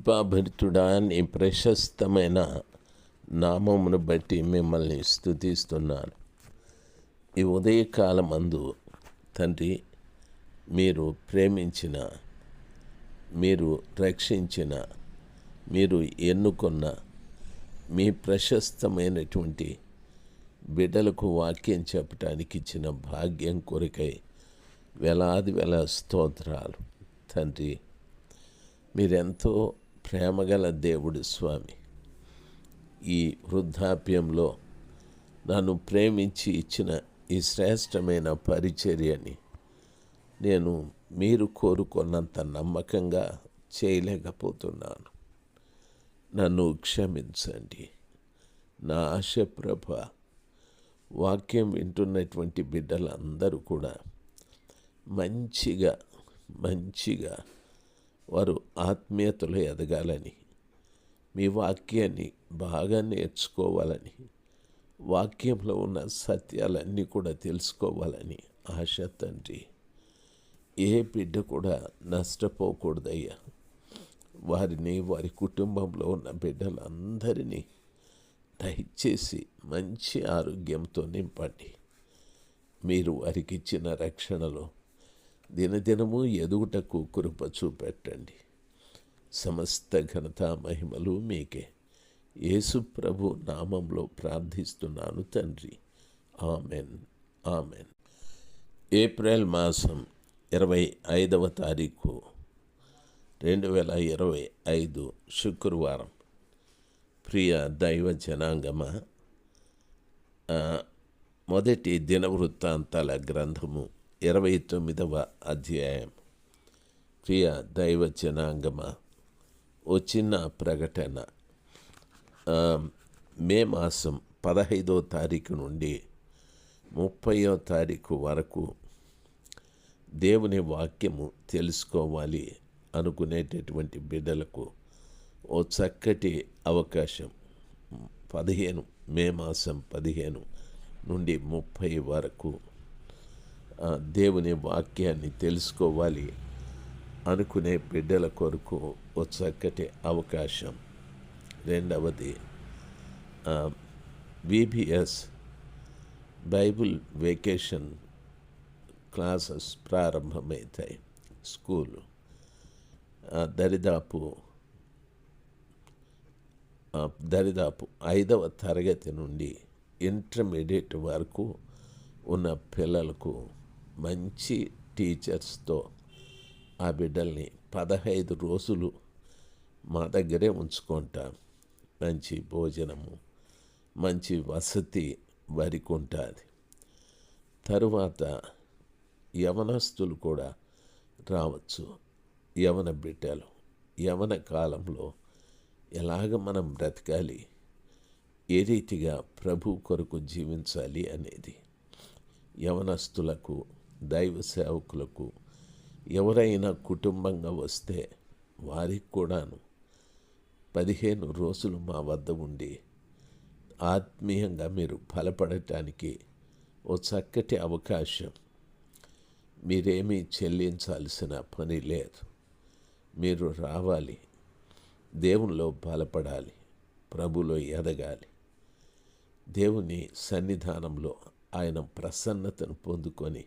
కృపాభరితుడా నీ ప్రశస్తమైన నామమును బట్టి మిమ్మల్ని స్థుతిస్తున్నాను ఈ ఉదయకాలం అందు తండ్రి మీరు ప్రేమించిన మీరు రక్షించిన మీరు ఎన్నుకున్న మీ ప్రశస్తమైనటువంటి బిడ్డలకు వాక్యం చెప్పటానికి ఇచ్చిన భాగ్యం కొరికై వేలాది వేల స్తోత్రాలు. తండ్రి మీరెంతో ప్రేమగల దేవుడు స్వామి. ఈ వృద్ధాప్యంలో నన్ను ప్రేమించి ఇచ్చిన ఈ శ్రేష్టమైన పరిచర్యని నేను మీరు కోరుకున్నంత నమ్మకంగా చేయలేకపోతున్నాను. నన్ను క్షమించండి. నా ఆశ ప్రభ వాక్యం వింటున్నటువంటి బిడ్డలందరూ కూడా మంచిగా మంచిగా వారు ఆత్మీయతలో ఎదగాలని మీ వాక్యాన్ని బాగా నేర్చుకోవాలని వాక్యంలో ఉన్న సత్యాలన్నీ కూడా తెలుసుకోవాలని ఆశ తండ్రి. ఏ బిడ్డ కూడా నష్టపోకూడదయ్యా. వారిని వారి కుటుంబంలో ఉన్న బిడ్డలందరినీ దయచేసి మంచి ఆరోగ్యంతో నింపండి. మీరు వారికి ఇచ్చిన రక్షణలో దినదినము ఎదుగుటకు కృప చూపెట్టండి. సమస్త ఘనత మహిమలు మీకే. యేసు ప్రభు నామంలో ప్రార్థిస్తున్నాను తండ్రి. ఆమెన్. ఆమెన్. ఏప్రిల్ మాసం ఇరవై ఐదవ తారీఖు రెండు వేల ఇరవై ఐదు శుక్రవారం. ప్రియ దైవ జనాంగమ మొదటి దినవృత్తాంతాల గ్రంథము ఇరవై తొమ్మిదవ అధ్యాయం. ప్రియ దైవ జనాంగమ ఓ చిన్న ప్రకటన. మే మాసం పదహైదో తారీఖు నుండి ముప్పయో తారీఖు వరకు దేవుని వాక్యము తెలుసుకోవాలి అనుకునేటటువంటి బిడ్డలకు ఓ చక్కటి అవకాశం. పదిహేను మే మాసం పదిహేను నుండి ముప్పై వరకు దేవుని వాక్యాన్ని తెలుసుకోవాలి అనుకునే బిడ్డల కొరకు ఒక చక్కటి అవకాశం. రెండవది బీబీఎస్ బైబిల్ వెకేషన్ క్లాసెస్ ప్రారంభమవుతాయి స్కూలు దరిదాపు దరిదాపు ఐదవ తరగతి నుండి ఇంటర్మీడియట్ వరకు ఉన్న పిల్లలకు మంచి టీచర్స్తో ఆ బిడ్డల్ని పదహైదు రోజులు మా దగ్గరే ఉంచుకుంటాం. మంచి భోజనము మంచి వసతి వారికి ఉంటుంది తరువాత యవనస్తులు కూడా రావచ్చు. యవన బిడ్డలు యవన కాలంలో ఎలాగ మనం బ్రతకాలి? ఏ రీతిగా ప్రభు కొరకు జీవించాలి అనేది యవనస్తులకు దైవ సేవకులకు ఎవరైనా కుటుంబంగా వస్తే వారికి కూడాను పదిహేను రోజులు మా వద్ద ఉండి ఆత్మీయంగా మీరు బలపడటానికి ఓ చక్కటి అవకాశం. మీరేమీ చెల్లించాల్సిన పని లేదు. మీరు రావాలి. దేవునిలో బలపడాలి. ప్రభులో ఎదగాలి. దేవుని సన్నిధానంలో ఆయన ప్రసన్నతను పొందుకొని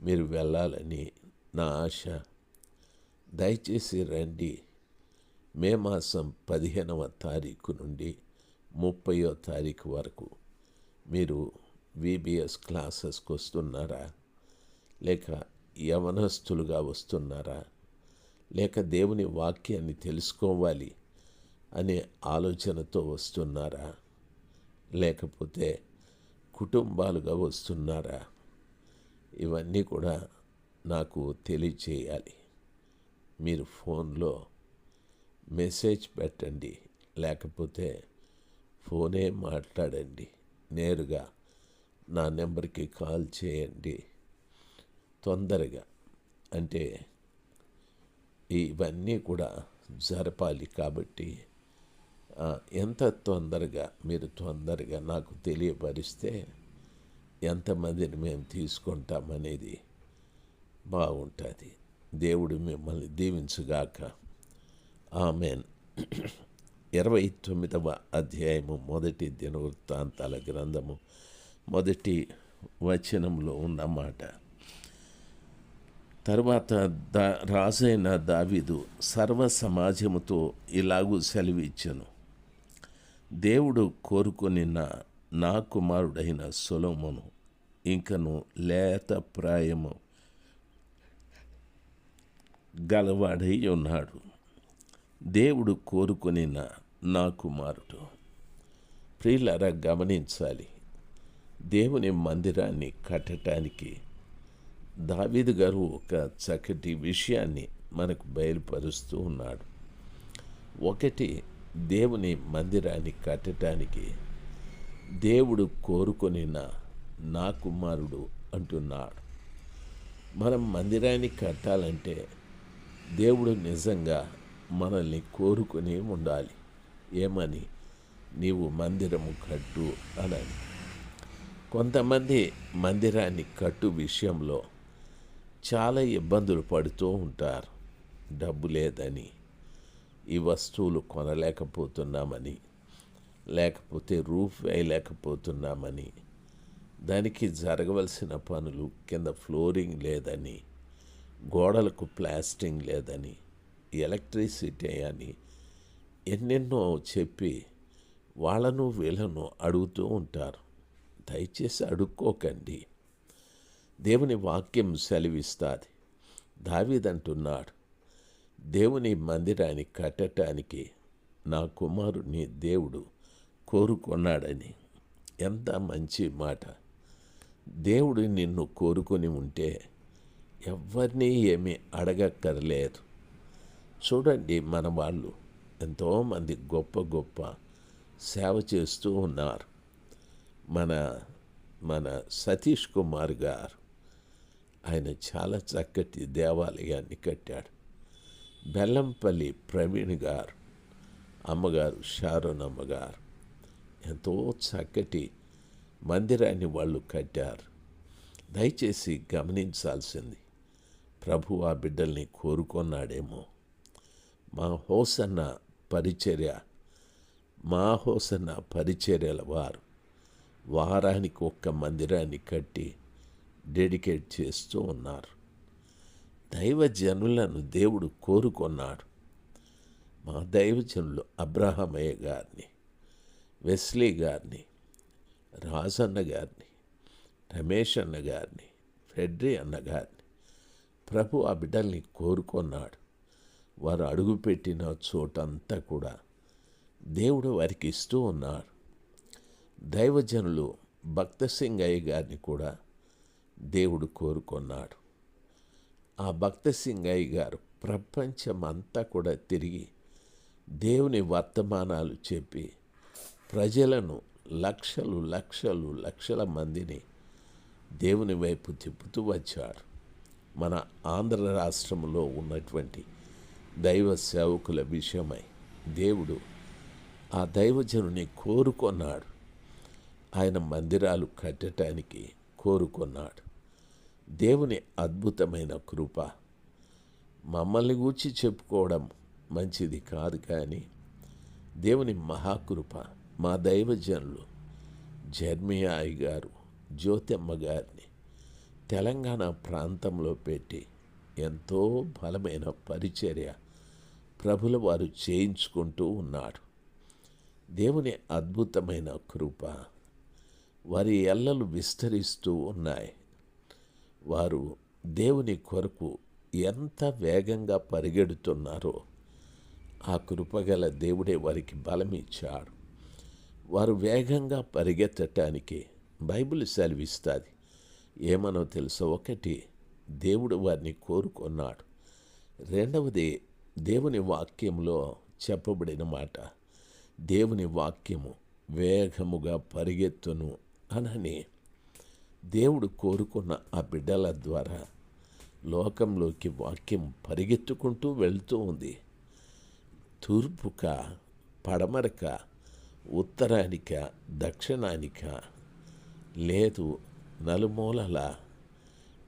మీరు వెళ్ళాలని నా ఆశ. దయచేసి రండి. మే మాసం పదిహేనవ తారీఖు నుండి ముప్పయో తారీఖు వరకు మీరు విబిఎస్ క్లాసెస్కి వస్తున్నారా? లేక యవనస్తులుగా వస్తున్నారా? లేక దేవుని వాక్యాన్ని తెలుసుకోవాలి అనే ఆలోచనతో వస్తున్నారా? లేకపోతే కుటుంబాలుగా వస్తున్నారా? ఇవన్నీ కూడా నాకు తెలియచేయాలి. మీరు ఫోన్లో మెసేజ్ పెట్టండి లేకపోతే ఫోనే మాట్లాడండి. నేరుగా నా నెంబర్కి కాల్ చేయండి. తొందరగా. అంటే ఇవన్నీ కూడా జరపాలి కాబట్టి ఎంత తొందరగా మీరు తొందరగా నాకు తెలియపరిస్తే ఎంతమందిని మేము తీసుకుంటామనేది బాగుంటుంది. దేవుడు మిమ్మల్ని దీవించుగాక. ఆమెన్. ఇరవై తొమ్మిదవ అధ్యాయము మొదటి దినవృత్తాంతాల గ్రంథము మొదటి వచనంలో ఉన్నమాట. తర్వాత దా రాజైన దావిదు సర్వ సమాజముతో ఇలాగూ సెలవిచ్చను. దేవుడు కోరుకొనిన నా కుమారుడైన సొలోమును ఇంకను లేత ప్రాయము గలవాడై ఉన్నాడు దేవుడు కోరుకుని నా కుమారుడు ప్రియులరా గమనించాలి దేవుని మందిరాన్ని కట్టడానికి దావీదు గారు ఒక చక్కటి విషయాన్ని మనకు బయలుపరుస్తూ ఉన్నాడు. ఒకటి దేవుని మందిరాన్ని కట్టడానికి దేవుడు కోరుకొనిన నా కుమారుడు అంటున్నాడు. మనం మందిరాన్ని కట్టాలంటే దేవుడు నిజంగా మనల్ని కోరుకుని ఉండాలి. ఏమని? నీవు మందిరము కట్టు అనని. కొంతమంది మందిరాన్ని కట్టు విషయంలో చాలా ఇబ్బందులు పడుతూ ఉంటారు. డబ్బు లేదని ఈ వస్తువులు కొనలేకపోతున్నామని లేకపోతే రూఫ్ వేయలేకపోతున్నామని దానికి జరగవలసిన పనులు కింద ఫ్లోరింగ్ లేదని గోడలకు ప్లాస్టింగ్ లేదని ఎలక్ట్రిసిటీ అని ఎన్నెన్నో చెప్పి వాళ్ళను వీళ్ళను అడుగుతూ ఉంటారు. దయచేసి అడుక్కోకండి. దేవుని వాక్యం సెలవిస్తుంది. దావీదంటున్నాడు దేవుని మందిరాన్ని కట్టడానికి నా కుమారుని దేవుడు కోరుకున్నాడని. ఎంత మంచి మాట. దేవుడు నిన్ను కోరుకొని ఉంటే ఎవరిని ఏమీ అడగక్కర్లేదు. చూడండి మన వాళ్ళు ఎంతోమంది గొప్ప గొప్ప సేవ చేస్తూ ఉన్నారు. మన మన సతీష్ కుమార్ గారు ఆయన చాలా చక్కటి దేవాలయాన్ని కట్టాడు. బెల్లంపల్లి ప్రవీణ్ గారు అమ్మగారు షారోన్ అమ్మగారు ఎంతో చక్కటి మందిరాన్ని వాళ్ళు కట్టారు. దయచేసి గమనించాల్సింది ప్రభు ఆ బిడ్డల్ని కోరుకున్నాడేమో. మా హోసన్న పరిచర్య మా హోసన్న పరిచర్యల వారు వారానికి ఒక్క మందిరాన్ని కట్టి డెడికేట్ చేస్తూ ఉన్నారు. దైవజనులను దేవుడు కోరుకున్నాడు. మా దైవజనులు అబ్రహమయ్య గారిని వెస్లీ గారిని రాజన్న గారిని రమేష్ అన్న గారిని అన్నగారిని ప్రభు ఆ బిడ్డల్ని కోరుకున్నాడు. వారు అడుగుపెట్టిన చోటంతా కూడా దేవుడు వారికి ఇస్తూ ఉన్నాడు దైవజనులు భక్త సింగయ్య గారిని కూడా దేవుడు కోరుకున్నాడు. ఆ భక్త సింగయ్య గారు ప్రపంచమంతా కూడా తిరిగి దేవుని వర్తమానాలు చెప్పి ప్రజలను లక్షలు లక్షలు లక్షల మందిని దేవుని వైపు తిప్పుతూ వచ్చాడు మన ఆంధ్ర రాష్ట్రంలో ఉన్నటువంటి దైవ సేవకుల విషయమై దేవుడు ఆ దైవజనుని కోరుకున్నాడు. ఆయన మందిరాలు కట్టడానికి కోరుకున్నాడు. దేవుని అద్భుతమైన కృప మమ్మల్ని గూర్చి చెప్పుకోవడం మంచిది కాదు కానీ దేవుని మహాకృప మా దైవజనులు జర్మియాయి గారు జ్యోతమ్మ గారిని తెలంగాణ ప్రాంతంలో పెట్టి ఎంతో బలమైన పరిచర్య ప్రభుల వారు చేయించుకుంటూ ఉన్నాడు దేవుని అద్భుతమైన కృప వారి ఎల్లలు విస్తరిస్తూ ఉన్నాయి. వారు దేవుని కొరకు ఎంత వేగంగా పరిగెడుతున్నారో ఆ కృపగల దేవుడే వారికి బలమిచ్చాడు. వారు వేగంగా పరిగెత్తటానికి బైబిల్ సెలవిస్తుంది. ఏమనో తెలుసో? ఒకటి దేవుడు వారిని కోరుకున్నాడు. రెండవది దేవుని వాక్యంలో చెప్పబడిన మాట దేవుని వాక్యము వేగముగా పరిగెత్తును అనని. దేవుడు కోరుకున్న ఆ బిడ్డల ద్వారా లోకంలోకి వాక్యం పరిగెత్తుకుంటూ వెళ్తూ ఉంది. తూర్పుక పడమరక ఉత్తరానిక దక్షిణానిక లేదు నలుమూలల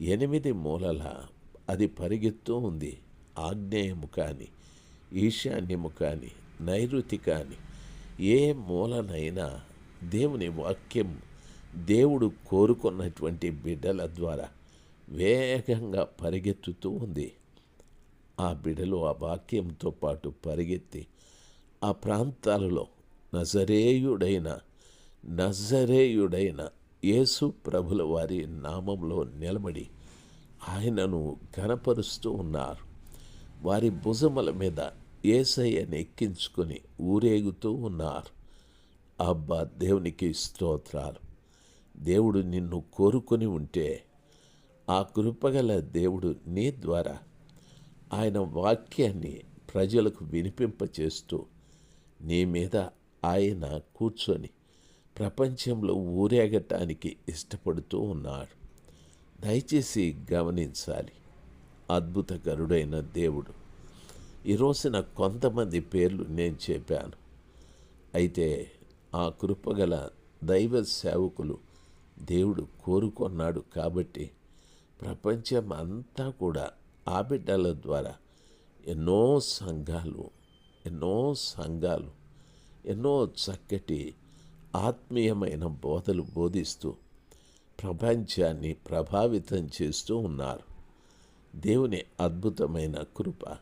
ఎనిమిది మూలల అది పరిగెత్తూ ఉంది ఆగ్నేయము కానీ ఈశాన్యము కానీ నైరుతి కానీ ఏ మూలనైనా దేవుని వాక్యం దేవుడు కోరుకున్నటువంటి బిడ్డల ద్వారా వేగంగా పరిగెత్తుతూ ఉంది. ఆ బిడలు ఆ వాక్యంతో పాటు పరిగెత్తి ఆ ప్రాంతాలలో నజరేయుడైన నజరేయుడైన యేసు ప్రభుల వారి నామంలో నిలబడి ఆయనను ఘనపరుస్తూ ఉన్నారు. వారి భుజముల మీద ఏసయ్యని ఎక్కించుకొని ఊరేగుతూ ఉన్నారు. అబ్బా దేవునికి స్తోత్రాలు. దేవుడు నిన్ను కోరుకొని ఉంటే ఆ కృపగల దేవుడు నీ ద్వారా ఆయన వాక్యాన్ని ప్రజలకు వినిపింపచేస్తూ నీ మీద ఆయన కూర్చొని ప్రపంచంలో ఊరేగటానికి ఇష్టపడుతూ ఉన్నాడు. దయచేసి గమనించాలి. అద్భుతకరుడైన దేవుడు. ఈ రోజున కొంతమంది పేర్లు నేను చెప్పాను. అయితే ఆ కృపగల దైవ సేవకులు దేవుడు కోరుకున్నాడు కాబట్టి ప్రపంచం అంతా కూడా ఆ బిడ్డల ద్వారా ఎన్నో సంఘాలు ఎన్నో సంఘాలు ఎన్నో చక్కటి ఆత్మీయమైన బోధలు బోధిస్తూ ప్రపంచాన్ని ప్రభావితం చేస్తూ ఉన్నారు. దేవుని అద్భుతమైన కృప.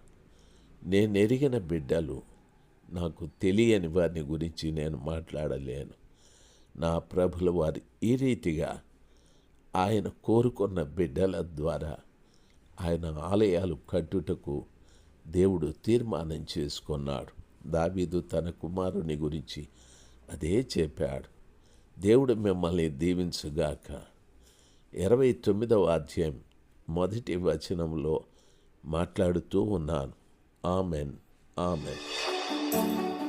నేను ఎరిగిన బిడ్డలు నాకు తెలియని వారిని గురించి నేను మాట్లాడలేను. నా ప్రభుల వారు ఈ రీతిగా ఆయన కోరుకున్న బిడ్డల ద్వారా ఆయన ఆలయాలు కట్టుటకు దేవుడు తీర్మానం చేసుకున్నాడు. దావీదు తన కుమారుని గురించి అదే చెప్పాడు. దేవుడు మిమ్మల్ని దీవించుగాక. ఇరవై తొమ్మిదవ అధ్యాయం మొదటి వచనంలో మాట్లాడుతూ ఉన్నాను. ఆమెన్. ఆమెన్.